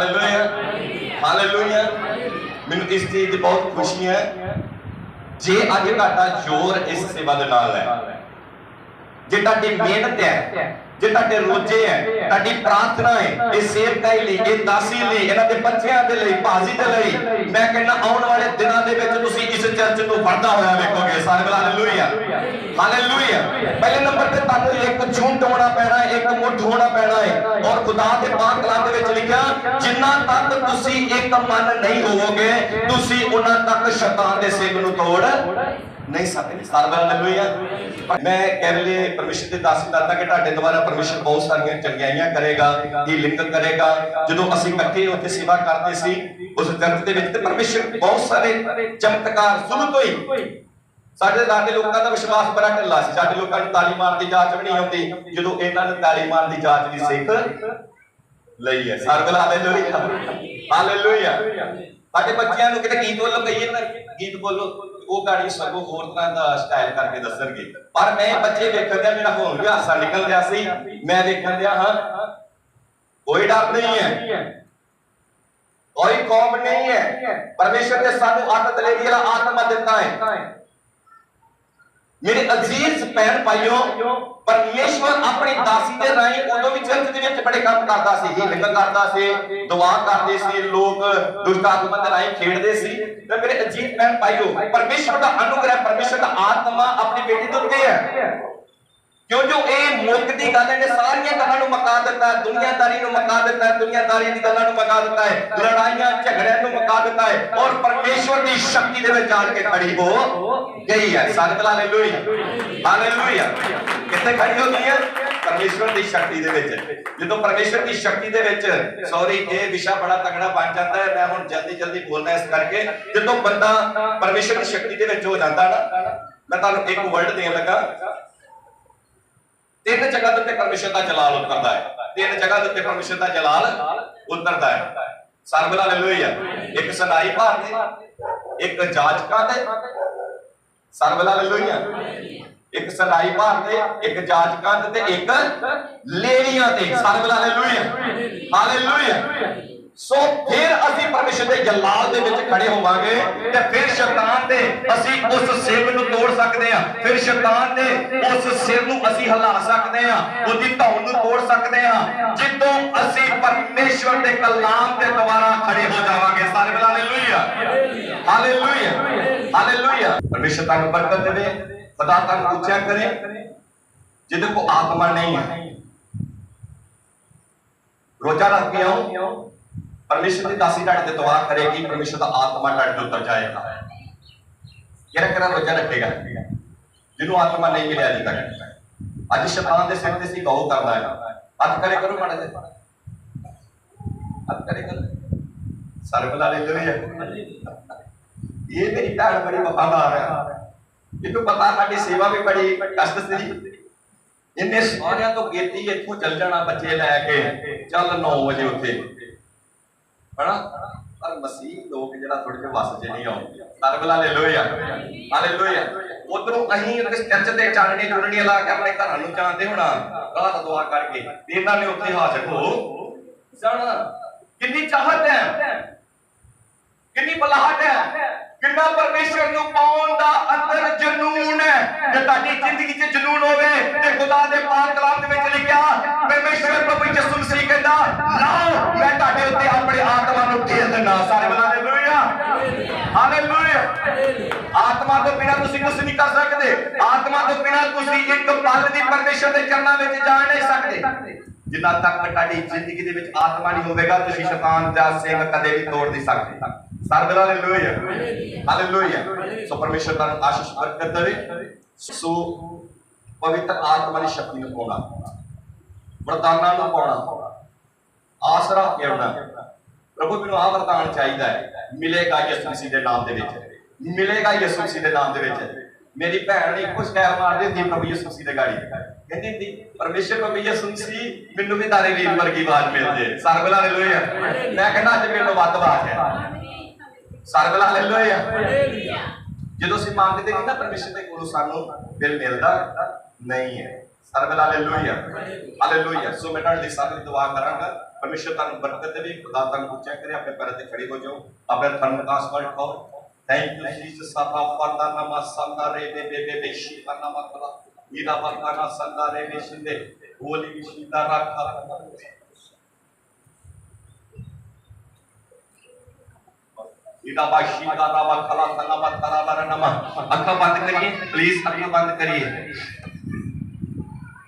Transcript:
Hallelujah hallelujah ਮੈਨੂੰ ਇਸ ਚੀਜ਼ ਦੀ ਬਹੁਤ ਖੁਸ਼ੀ ਹੈ ਜੇ ਅੱਜ ਤੁਹਾਡਾ ਜ਼ੋਰ ਇਸ ਸੇਵਾ ਦੇ ਨਾਲ ਹੈ, ਜੇ ਤੁਹਾਡੀ ਮਿਹਨਤ ਹੈ ਜੇ ਤੁਹਾਡੇ ਰੋਜੇ ਹੈ ਤੁਹਾਡੀ ਪ੍ਰਾਰਥਨਾ ਹੈ ਇਹ ਸੇਵਕਾਈ ਲਈ ਇਹ ਦਾਸੀ ਲਈ। ਇਹਨਾਂ ਦੇ ਬੱਚਿਆਂ ਦੇ ਲਈ ਭਾਜੀ ਦੇ ਲਈ। ਮੈਂ ਕਹਿੰਦਾ ਆਉਣ ਵਾਲੇ ਦਿਨਾਂ ਦੇ ਵਿੱਚ ਤੁਸੀਂ ਇਸ ਚਰਚ ਨੂੰ ਵੜਦਾ ਹੋਇਆ ਵੇਖੋਗੇ। ਸਾਰੇ ਬਲਾ ਹਾਲੇਲੂਇਆ ਹਾਲੇਲੂਇਆ ਪਹਿਲੇ ਨੰਬਰ ਤੇ ਤੁਹਾਨੂੰ ਇੱਕ ਝੁੰਡ ਹੋਣਾ ਪੈਣਾ ਹੈ ਇੱਕ ਮੁੱਠ ਹੋਣਾ ਪੈਣਾ ਹੈ। ਔਰ ਖੁਦਾ ਦੇ ਪਾਕ ਕਲਾਮ ਦੇ ਵਿੱਚ ਲਿਖਿਆ ਜਿੰਨਾ ਤੁਸੀਂ ਇੱਕ ਮਨ ਨਹੀਂ ਹੋਵੋਗੇ, ਤੁਸੀਂ ਉਹਨਾਂ ਤੱਕ ਸ਼ੈਤਾਨ ਦੇ ਸਿੰਘ ਨੂੰ ਤੋੜ ਨਹੀਂ ਸਕਦੇ। ਸਰਬਾ ਹਾਲੇਲੂਇਆ ਮੈਂ ਕਹਿ ਪਰਮੇਸ਼ਰ ਦੇ ਦਾਸੀ ਦਾਤਾ ਕਿ ਤੁਹਾਡੇ ਦੁਆਰਾ ਪਰਮੇਸ਼ਰ ਬਹੁਤ ਸਾਰੀਆਂ ਚੰਗਿਆਈਆਂ ਕਰੇਗਾ ਇਹ ਲਿੰਕ ਕਰੇਗਾ। ਜਦੋਂ ਅਸੀਂ ਇਕੱਠੇ ਉੱਥੇ ਸੇਵਾ ਕਰਦੇ ਸੀ, ਉਸ ਚਰਚ ਦੇ ਵਿੱਚ ਤੇ ਪਰਮੇਸ਼ਰ ਬਹੁਤ ਸਾਰੇ ਚਮਤਕਾਰ ਸ਼ੁਰੂ ਤੋਂ ਹੀ ਸਾਡੇ ਸਾਡੇ ਲੋਕਾਂ ਦਾ ਵਿਸ਼ਵਾਸ ਬੜਾ ਢਿੱਲਾ ਸੀ। ਸਾਡੇ ਲੋਕਾਂ ਨੂੰ ਤਾਲੀ ਮਾਰਨ ਦੀ ਜਾਂਚ ਵੀ ਨਹੀਂ ਆਉਂਦੀ। ਜਦੋਂ ਇਹਨਾਂ ਨੇ ਤਾਲੀ ਮਾਰਨ ਦੀ ਜਾਂਚ ਦੀ ਸਿੱਖ ਲਈ ਹੈ ਸਰਬਲ ਹਾਲੇਲੂਇਆ ਹਾਲੇਲੂਇਆ। ਸਾਡੇ ਬੱਚਿਆਂ ਨੂੰ ਕਿਤੇ ਗੀਤ ਬੋਲੋ ਕਹੀਏ ਨਾ, ਗੀਤ ਬੋਲੋ, ਉਹ ਗਾੜੀ ਸਗੋਂ ਹੋਰ ਤਰ੍ਹਾਂ ਦਾ ਸਟਾਈਲ ਕਰਕੇ ਦੱਸਣਗੇ। ਪਰ ਮੈਂ ਬੱਚੇ ਵੇਖਣ ਦਿਆ, ਮੇਰਾ ਹੁਣ ਵੀ ਹਾਸਾ ਨਿਕਲ ਰਿਹਾ ਸੀ। ਮੈਂ ਵੇਖਣ ਦਿਆ, ਹਾਂ। ਕੋਈ ਡਰ ਨਹੀਂ ਹੈ। ਕੋਈ ਕੌਮ ਨਹੀਂ ਹੈ। ਪਰਮੇਸ਼ਰ ਨੇ ਸਾਨੂੰ ਆਤਮ ਲੈ ਦੀ ਆਤਮਾ ਦਿੱਤਾ ਹੈ। ਮੇਰੇ ਅਜ਼ੀਜ਼ ਭੈਣ ਭਾਈਓ, ਪਰਮੇਸ਼ਵਰ ਆਪਣੀ ਦਾਸੀ ਦੇ ਰਾਹੀਂ ਉਦੋਂ ਵੀ ਚਰਚ ਦੇ ਵਿੱਚ ਬੜੇ ਕੰਮ ਕਰਦਾ ਸੀ ਹੀਲਿੰਗ ਕਰਦਾ ਸੀ, ਦੁਆ ਕਰਦੇ ਸੀ, ਲੋਕ ਦੁਸ਼ਟ ਆਤਮਾ ਦੇ ਰਾਹੀਂ ਖੇਡਦੇ ਸੀ। ਤੇ ਮੇਰੇ ਅਜ਼ੀਜ਼ ਭੈਣ ਭਾਈਓ, ਪਰਮੇਸ਼ਵਰ ਦਾ ਅਨੁਗ੍ਰਹਿ, ਪਰਮੇਸ਼ਵਰ ਦਾ ਆਤਮਾ ਆਪਣੀ ਬੇਟੀ ਦੇ ਉੱਤੇ ਹੈ। ਕਿਉਂ ਜੋ ਇਹ ਮੁਲਕ ਦੀ ਗੱਲ ਨੇ ਸਾਰੀਆਂ ਗੱਲਾਂ ਨੂੰ ਮਕਾ ਦਿੱਤਾ ਦੁਨੀਆਦਾਰੀ ਨੂੰ ਮਕਾ ਦਿੱਤਾ ਦੁਨੀਆਦਾਰੀ ਦੀ ਗੱਲਾਂ ਨੂੰ ਮਕਾ ਦਿੱਤਾ ਹੈ, ਲੜਾਈਆਂ, ਝਗੜਿਆਂ ਨੂੰ ਮਕਾ ਦਿੱਤਾ ਹੈ ਔਰ ਪਰਮੇਸ਼ਵਰ ਦੀ ਸ਼ਕਤੀ ਦੇ ਵਿੱਚ ਆਣ ਕੇ ਖੜੀ ਹੋ ਗਈ ਹੈ। ਸੰਗਤ ਹਾਲੇਲੂਇਆ। ਹਾਲੇਲੂਇਆ। ਕਿੱਥੇ ਖੜੀ ਹੋ ਗਈ ਹੈ? ਪਰਮੇਸ਼ਵਰ ਦੀ ਸ਼ਕਤੀ ਦੇ ਵਿੱਚ। ਜਦੋਂ ਪਰਮੇਸ਼ਵਰ ਦੀ ਸ਼ਕਤੀ ਦੇ ਵਿੱਚ ਸੌਰੀ ਇਹ ਵਿਸ਼ਾ ਬੜਾ ਤਗੜਾ ਬਣ ਜਾਂਦਾ ਹੈ, ਮੈਂ ਹੁਣ ਜਲਦੀ ਜਲਦੀ ਬੋਲਣਾ ਇਸ ਕਰਕੇ, ਜਦੋਂ ਬੰਦਾ ਪਰਮੇਸ਼ਵਰ ਦੀ ਸ਼ਕਤੀ ਦੇ ਵਿੱਚ ਹੋ ਜਾਂਦਾ ਨਾ, ਮੈਂ ਤੁਹਾਨੂੰ ਇੱਕ ਵਰਡ ਦੇਣ ਲੱਗਾ। ਤਿੰਨ ਜਗ੍ਹਾ ਦੇ ਉੱਤੇ ਪਰਮੇਸ਼ਰ ਦਾ ਜਲਾਲ ਉਤਰਦਾ ਹੈ। ਤਿੰਨ ਜਗ੍ਹਾ ਦੇ ਉੱਤੇ ਪਰਮੇਸ਼ਰ ਦਾ ਜਲਾਲ ਉਤਰਦਾ ਹੈ। ਸਰਬਲਾ ਹਾਲੇਲੂਇਆ ਇੱਕ ਸਨਾਈ ਭਾਰ ਤੇ ਇੱਕ ਜਾਜਕਾਂ ਤੇ ਸਰਬਲਾ ਹਾਲੇਲੂਇਆ ਇੱਕ ਸਨਾਈ ਭਾਰ ਤੇ ਇੱਕ ਜਾਜਕਾਂ ਤੇ ਤੇ ਇੱਕ ਲੇਵੀਆਂ ਤੇ। ਸਰਬਲਾ ਹਾਲੇਲੂਇਆ ਹਾਲੇਲੂਇਆ ਸੋ ਫਿਰ ਅਸੀਂ ਪਰਮੇਸ਼ਰ ਦੇ ਜਲਾਲ ਦੇ ਵਿੱਚ ਖੜੇ ਹੋਵਾਂਗੇ ਤੇ ਫਿਰ ਸ਼ੈਤਾਨ ਦੇ ਅਸੀਂ ਉਸ ਸਿਰ ਨੂੰ ਤੋੜ ਸਕਦੇ ਹਾਂ। ਫਿਰ ਸ਼ੈਤਾਨ ਦੇ ਉਸ ਸਿਰ ਨੂੰ ਅਸੀਂ ਹਿਲਾ ਸਕਦੇ ਹਾਂ। ਉਹਦੀ ਧੌਣ ਨੂੰ ਤੋੜ ਸਕਦੇ ਹਾਂ। ਜਦੋਂ ਅਸੀਂ ਪਰਮੇਸ਼ਵਰ ਦੇ ਕਲਾਮ ਦੇ ਦੁਆਰਾ ਖੜੇ ਹੋ ਜਾਵਾਂਗੇ। ਸਾਰੇ ਬਲਾ ਹਾਲੇਲੂਇਆ। ਹਾਲੇਲੂਇਆ। ਹਾਲੇਲੂਇਆ। ਪਰਮੇਸ਼ਰ ਤੁਹਾਨੂੰ ਬਰਕਤ ਦੇਵੇ। ਖੁਦਾ ਤੁਹਾਨੂੰ ਉੱਚਾ ਕਰੇ। ਜਿਹਦੇ ਕੋ ਆਤਮਾ ਨਹੀਂ ਹੈ। ਰੋਜ਼ਾ ਰੱਖ ਕੇ ਆਓ। ਪਰਮੇਸ਼ਰ ਦੀ ਦਾਸੀ ਤੁਹਾਡੇ ਤੇ ਦੁਆ ਕਰੇਗੀ, ਪਰਮੇਸ਼ਰ ਦਾ ਆਤਮਾ ਤੁਹਾਡੇ ਤੇ ਉਤਰ ਜਾਏਗਾ। ਕਿਹੜਾ ਕਿਹੜਾ ਰੋਜ਼ਾ ਰੱਖੇਗਾ? ਜਿਹਨੂੰ ਆਤਮਾ ਨਹੀਂ ਮਿਲਿਆ ਅਜੇ ਤੱਕ ਅੱਜ ਸ਼ੈਤਾਨ ਦੇ ਸਿਰ ਤੇ ਸੀ ਗੌ ਕਰਦਾ ਹੈ। ਹੱਥ ਕਰੇ ਕਰੋ ਮਾੜਾ ਜਿਹਾ। ਹੱਥ ਕਰੇ। ਕਰੋ ਸਰਬਲਾ ਲੈ ਲੋਈਆ ਇਹ ਮੇਰੀ ਭੈਣ ਬੜੀ ਵਫਾਦਾਰ ਹੈ ਇਹਨੂੰ ਪਤਾ ਸਾਡੀ ਸੇਵਾ ਵੀ ਬੜੀ ਕਸ਼ਟ ਸੀ। ਇੰਨੇ ਸਾਰਿਆਂ ਤੋਂ ਗੇਤੀ ਇੱਥੋਂ ਚੱਲ ਜਾਣਾ ਬੱਚੇ ਲੈ ਕੇ। ਚੱਲ 9 ਵਜੇ ਉੱਥੇ। ਹਨਾ? ਪਰ ਮਸੀਹ ਲੋਕ ਜਿਹੜਾ ਥੋੜੇ ਜਿਹਾ ਵਸ ਚ ਨਹੀਂ ਆਉਂਦੇ। ਸਰਬਲਾ ਲੈ ਲੋਇਆ ਹਾਲੇਲੂਇਆ ਉਧਰੋਂ ਅਸੀਂ ਚਰਚ ਦੇ ਚਾਨਣੀ ਚੁਣਨੀ ਲਾ ਕੇ ਆਪਣੇ ਘਰਾਂ ਨੂੰ ਚਾਹੁੰਦੇ ਹੋਣਾ। ਰਾਤ ਦੁਆ ਕਰਕੇ। ਤੇ ਇਹਨਾਂ ਨੇ ਉੱਥੇ ਹਾਜ਼ਰ ਹੋ। ਜਾਣਾ। ਕਿੰਨੀ ਚਾਹਤ ਹੈ? ਕਿੰਨੀ ਬਲਾਹਟ ਹੈ? ਕਿੰਨਾ ਪਰਮੇਸ਼ਰ ਨੂੰ ਪਾਉਣ ਦਾ ਅੰਦਰ ਜਨੂਨ ਹੈ। ਜੇ ਤੁਹਾਡੀ ਜ਼ਿੰਦਗੀ 'ਚ ਜਨੂਨ ਹੋਵੇ ਤੇ ਖੁਦਾ ਦੇ ਪਾਕ ਕਲਾਮ ਦੇ ਵਿੱਚ ਲਿਖਿਆ, ਪਰਮੇਸ਼ਰ ਪ੍ਰਭੂ ਯਿਸੂ ਮਸੀਹ ਕਹਿੰਦਾ ਲਾਓ ਤੁਹਾਡੇ ਉੱਤੇ ਆਪਣੇ ਆਤਮਾ ਨੂੰ ਦੇ ਦਿੰਦਾ ਸਾਰੇ ਬਲਾ ਹਾਲੇਲੂਇਆ ਹਾਲੇਲੂਇਆ ਆਤਮਾ ਤੋਂ ਬਿਨਾਂ ਤੁਸੀਂ ਕੁਝ ਨਹੀਂ ਕਰ ਸਕਦੇ। ਆਤਮਾ ਤੋਂ ਬਿਨਾਂ ਤੁਸੀਂ ਇੱਕ ਪਲ ਦੀ ਪਰਮੇਸ਼ਰ ਦੇ ਚਰਨਾਂ ਵਿੱਚ ਜਾ ਨਹੀਂ ਸਕਦੇ। ਜਿੰਨਾ ਤੱਕ ਤੁਹਾਡੀ ਜ਼ਿੰਦਗੀ ਦੇ ਵਿੱਚ ਆਤਮਾ ਨਹੀਂ ਹੋਵੇਗਾ, ਤੁਸੀਂ ਸ਼ੈਤਾਨ ਦਾ ਸਿੰਘ ਕਦੇ ਵੀ ਤੋੜ ਨਹੀਂ ਸਕਦੇ। ਸਰਬਲ ਹਾਲੇਲੂਇਆ ਹਾਲੇਲੂਇਆ ਸੋ ਪਰਮੇਸ਼ਰ ਤੁਹਾਨੂੰ ਆਸ਼ੀਸ਼ ਬਰਕਤ ਦੇਵੇ ਸੋ ਪਵਿੱਤਰ ਆਤਮਾ ਦੀ ਸ਼ਕਤੀ ਨੂੰ ਪਾਉਣਾ। ਵਰਦਾਨਾਂ ਨੂੰ ਪਾਉਣਾ। ਆਸਰਾ ਪਿਆਉਣਾ ਪ੍ਰਭੂ, ਮੈਨੂੰ ਆਹ ਵਰਦਾਨ ਚਾਹੀਦਾ ਹੈ। ਮਿਲੇਗਾ ਯਿਸੂ ਮਸੀਹ ਦੇ ਨਾਮ ਦੇ ਵਿੱਚ। ਮਿਲੇਗਾ ਯਿਸੂ ਮਸੀਹ ਦੇ ਨਾਮ ਦੇ ਵਿੱਚ। ਮੇਰੀ ਭੈਣ ਨੇ ਇੱਕੋ ਸ਼ਿਕਾਇਤ ਮਾਰਦੀ ਹੁੰਦੀ ਪ੍ਰਭੂ ਯਿਸੂ ਮਸੀਹ ਦੇ ਗਾੜੀ। ਕਹਿੰਦੀ ਹੁੰਦੀ ਪਰਮੇਸ਼ਰ ਪ੍ਰਭੂ ਯਿਸੂ ਮਸੀਹ, ਮੈਨੂੰ ਵੀ ਤਾਰੇ ਵੀਰ ਵਰਗੀ ਆਵਾਜ਼ ਮਿਲ ਜੇ ਸਰਬਲ ਹਾਲੇਲੂਇਆ ਮੈਂ ਕਹਿੰਦਾ, ਅੱਜ ਮੈਨੂੰ ਵੱਧ ਆਵਾਜ਼ ਹੈ। ਸਰਬਲ ਹਾਲੇਲੂਇਆ ਜਦੋਂ ਅਸੀਂ ਮੰਗਦੇ ਨਹੀਂ ਨਾ ਪਰਮੇਸ਼ਰ ਦੇ ਕੋਲੋਂ ਸਾਨੂੰ ਫਿਰ ਮਿਲਦਾ, ਨਹੀਂ ਹੈ। ਸਰਬਲ ਹਾਲੇਲੂਇਆ। ਹਾਲੇਲੂਇਆ ਸੋ ਮੈਂ ਤੁਹਾਡੇ ਲਈ ਸਾਰੀ ਦੁਆ ਕਰਾਂਗਾ। ਪਰਮੇਸ਼ਰ ਤੁਹਾਨੂੰ ਬਰਕਤ ਦੇਵੇ ਖੁਦਾ ਤੁਹਾਨੂੰ ਉੱਚਾ ਕਰੇ ਆਪਣੇ ਪੈਰਾਂ ਤੇ ਖੜੇ ਹੋ ਜਾਓ ਆਪਣੇ ਧਰਮ ਦਾ ਸਵਾਲ ਖਾਓ ਥੈਂਕ ਯੂ ਜੀਸਸ ਸਾਡਾ ਫਾਦਾ ਨਾਮਾ ਸੰਦਾ ਰੇ ਬੇ ਬੇ ਬੇ ਬੇਸ਼ੀ ਦਾ ਨਾਮਾ ਕਲਾ ਈਦਾ ਬਰਕਾਨਾ ਸੰਦਾ ਰੇ ਬੇਸ਼ਿੰਦੇ ਹੋਲੀ ਵਿਸ਼ੀਦਾ ਰਾਖਾ ईदा बाशी का नामा खला खला मत खला मर नमा अखा बंद करिए प्लीज अखा बंद करिए